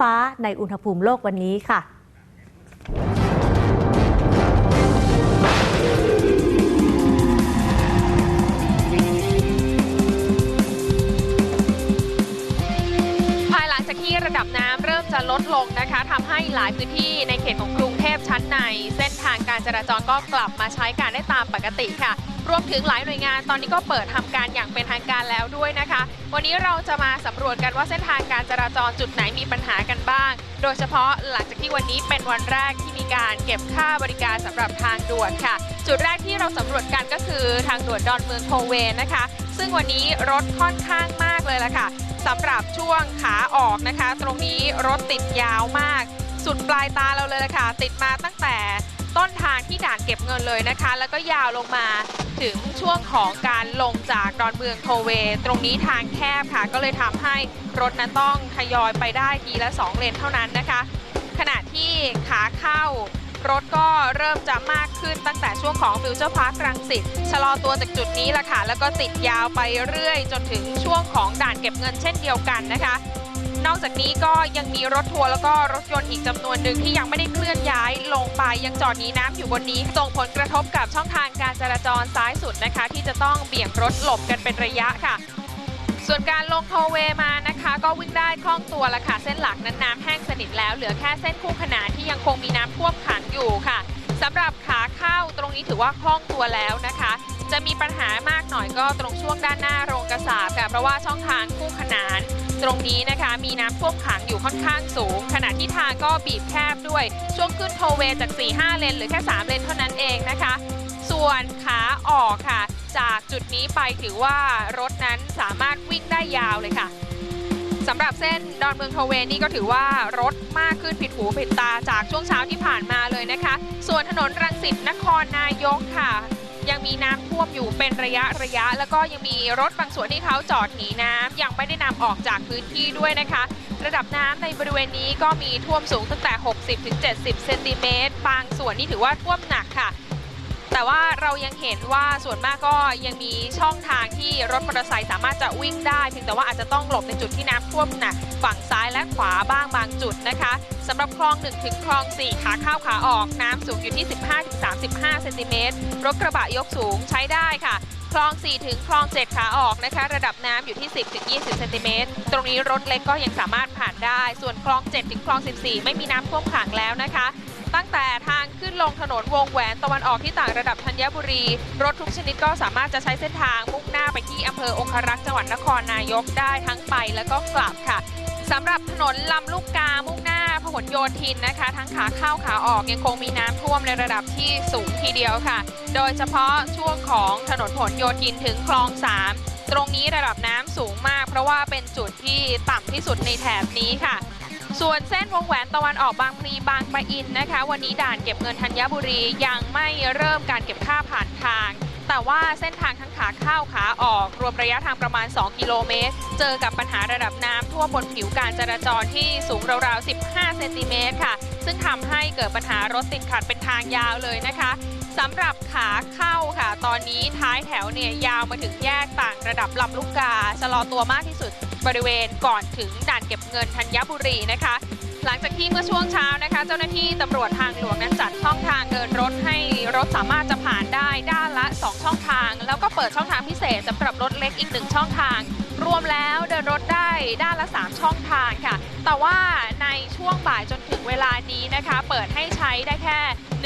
ฟ้าในอุณหภูมิโลกวันนี้ค่ะ ภายหลังจากที่ระดับน้ำเริ่มจะลดลงนะคะทำให้หลายพื้นที่ในเขตของกรุงเทพชั้นใน เส้นทางการจราจรก็กลับมาใช้การได้ตามปกติค่ะ รวมถึงหลายหน่วยงานตอนนี้ก็เปิดทำการอย่างเป็นทางการแล้วด้วยนะคะ วันนี้เราจะมาสำรวจกันว่าเส้นทางการจราจรจุดไหนมีปัญหากันบ้าง โดยเฉพาะหลังจากที่วันนี้เป็นวันแรกที่มีการเก็บค่าบริการสำหรับทางด่วนค่ะ จุดแรกที่เราสำรวจกันก็คือทางด่วนดอนเมืองโทเวนะคะ ซึ่งวันนี้รถค่อนข้างมากเลยละค่ะสำหรับช่วงขาออกนะคะ ตรงนี้รถติดยาวมาก สุดปลายตาเราเลยละค่ะติดมาตั้งแต่ ต้นทางที่ด่านเก็บเงินเลยนะคะ แล้วก็ยาวลงมาถึงช่วงของการลงจากดอนเมืองโทเว ตรงนี้ทางแคบค่ะ ก็เลยทำให้รถนั้นต้องทยอยไปได้ทีละ 2 เลนเท่านั้นนะคะ ขณะที่ขาเข้ารถก็เริ่มจะมากขึ้นตั้งแต่ช่วงของฟิวเจอร์พาร์ครังสิตชะลอตัวจากจุดนี้ละค่ะ แล้วก็ติดยาวไปเรื่อยจนถึงช่วงของด่านเก็บเงินเช่นเดียวกันนะคะ นอกจากนี้ก็ยังมีรถทัวร์แล้วก็รถยนต์อีกจำนวนหนึ่งที่ยังไม่ได้เคลื่อนย้ายลงไปยังจอดนีน้ำอยู่บนนี้ส่งผลกระทบกับช่องทางการจราจรซ้ายสุดนะคะ ที่จะต้องเบี่ยงรถหลบกันเป็นระยะค่ะ ส่วนการลงโทเวมานะคะ ก็วิ่งได้คล่องตัวละค่ะเส้นหลักนั้นน้ำแห้งสนิทแล้วเหลือแค่เส้นคู่ขนานที่ยังคงมีน้ำท่วมขังอยู่ค่ะสำหรับขาเข้าตรงนี้ถือว่าคล่องตัวแล้วนะคะ จะมีปัญหามากหน่อยก็ตรงช่วงด้านหน้าโรงกระสาบค่ะเพราะว่าช่องทางคู่ขนาน ตรงนี้นะคะมีน้ำท่วมขังอยู่ค่อนข้างสูง ขณะที่ทางก็บีบแคบด้วย ช่วงขึ้นโทเวจาก 4-5 เลนหรือแค่ 3 เลนเท่านั้นเองนะคะ ส่วนขาออกค่ะ จากจุดนี้ไปถือว่ารถนั้นสามารถวิ่งได้ยาวเลยค่ะสำหรับเส้นดอนเมืองโทเวนี่ก็ถือว่ารถมากขึ้นผิดหูผิดตาจากช่วงเช้าที่ผ่านมาเลยนะคะ ส่วนถนนรังสิตนครนายกค่ะ ยังมีน้ำท่วมอยู่เป็นระยะระยะ แล้วก็ยังมีรถบางส่วนที่เขาจอดหนีน้ำยังไม่ได้นำออกจากพื้นที่ด้วยนะคะ ระดับน้ำในบริเวณนี้ก็มีท่วมสูงตั้งแต่ 60-70 เซนติเมตรบางส่วนนี่ถือว่าท่วมหนักค่ะ แต่ว่าเรายังเห็นว่าส่วนมากก็ยังมีช่องทางที่รถมอเตอร์ไซค์สามารถจะวิ่งได้เพียงแต่ว่าอาจจะต้องหลบในจุดที่น้ำท่วมหนักฝั่งซ้ายและขวาบ้างบางจุดนะคะสำหรับคลอง 1 ถึงคลอง 4 ขาเข้าขาออกน้ำสูงอยู่ที่ 15-35 เซนติเมตรรถกระบะยกสูงใช้ได้ค่ะคลอง 4 ถึงคลอง 7 ขาออกนะคะ ระดับน้ำอยู่ที่ 10 ถึง 20 เซนติเมตร ตรงนี้รถเล็กก็ยังสามารถผ่านได้ ส่วนคลอง 7 ถึงคลอง 14 ไม่มีน้ำท่วมขังแล้วนะคะ ตั้งแต่ทางขึ้นลงถนนวงแหวนตะวันออกที่ต่างระดับธัญบุรี รถทุกชนิดก็สามารถจะใช้เส้นทางมุ่งหน้าไปที่อำเภอองครักษ์จังหวัดนครนายกได้ทั้งไปแล้วก็กลับค่ะสำหรับถนนลำลูกกา มุ่งหน้าพหลโยธินนะคะ ทั้งขาเข้าขาออกยังคงมีน้ำท่วมในระดับที่สูงทีเดียวค่ะ โดยเฉพาะช่วงของถนนพหลโยธินถึงคลอง 3 ตรงนี้ระดับน้ำสูงมาก เพราะว่าเป็นจุดที่ต่ำที่สุดในแถบนี้ค่ะ ส่วนเส้นวงแหวนตะวันออกบางพลีบางปะอินนะคะ วันนี้ด่านเก็บเงินธัญบุรียังไม่เริ่มการเก็บค่าผ่านทาง แต่ว่าเส้นทางทั้งขาเข้าขาออก รวมระยะทางประมาณ 2 กิโลเมตร เจอกับปัญหาระดับน้ำท่วมบนผิวการจราจรที่สูงราวๆ 15 เซนติเมตรค่ะ ซึ่งทำให้เกิดปัญหารถติดขัดเป็นทางยาวเลยนะคะ สำหรับขาเข้าค่ะ ตอนนี้ท้ายแถวเนี่ยยาวมาถึงแยกต่างระดับลำลูกกาชะลอตัวมากที่สุดบริเวณก่อนถึงด่านเก็บเงินธัญบุรีนะคะ หลังจากที่เมื่อช่วงเช้านะคะ เจ้าหน้าที่ตำรวจทางหลวงนั้นจัดช่องทางเดินรถให้รถสามารถจะผ่านได้ด้านละ 2 ช่องทาง แล้วก็เปิดช่องทางพิเศษสำหรับรถเล็กอีกหนึ่งช่องทาง รวมแล้วเดินรถได้ด้านละ 3 ช่องทางค่ะ แต่ว่าในช่วงบ่ายจนถึงเวลานี้นะคะ เปิดให้ใช้ได้แค่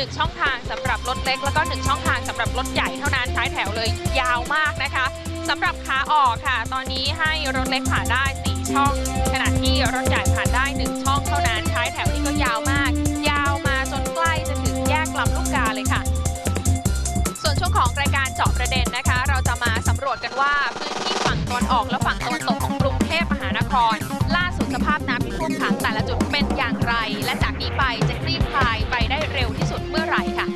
1 ช่องทางสำหรับรถเล็ก แล้วก็ 1 ช่องทางสำหรับรถใหญ่เท่านั้นท้ายแถวเลยยาวมากนะคะสำหรับขาออกค่ะ ตอนนี้ให้รถเล็กผ่านได้ 4 ช่อง ขณะที่รถใหญ่ผ่านได้ 1 ช่องเท่านั้นท้ายแถวนี้ก็ยาวมาก ยาวมาจนใกล้จะถึงแยกลำลูกกาเลยค่ะ ส่วนช่วงของรายการเจาะประเด็นนะคะ เราจะมาสำรวจกันว่าพื้นที่ฝั่งตะวันออกและฝั่งต ท่วมขังแต่ละจุดเป็นอย่างไร และจากนี้ไปจะคลี่คลายไปได้เร็วที่สุดเมื่อไหร่ค่ะ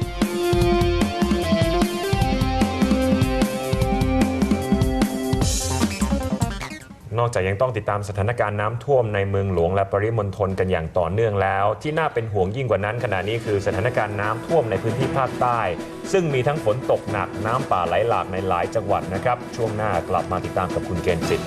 นอกจากยังต้องติดตามสถานการณ์น้ำท่วมในเมืองหลวงและปริมณฑลกันอย่างต่อเนื่องแล้ว ที่น่าเป็นห่วงยิ่งกว่านั้นขณะนี้คือสถานการณ์น้ำท่วมในพื้นที่ภาคใต้ ซึ่งมีทั้งฝนตกหนักน้ำป่าไหลหลากในหลายจังหวัดนะครับ ช่วงหน้ากลับมาติดตามกับคุณเกณฑ์จิต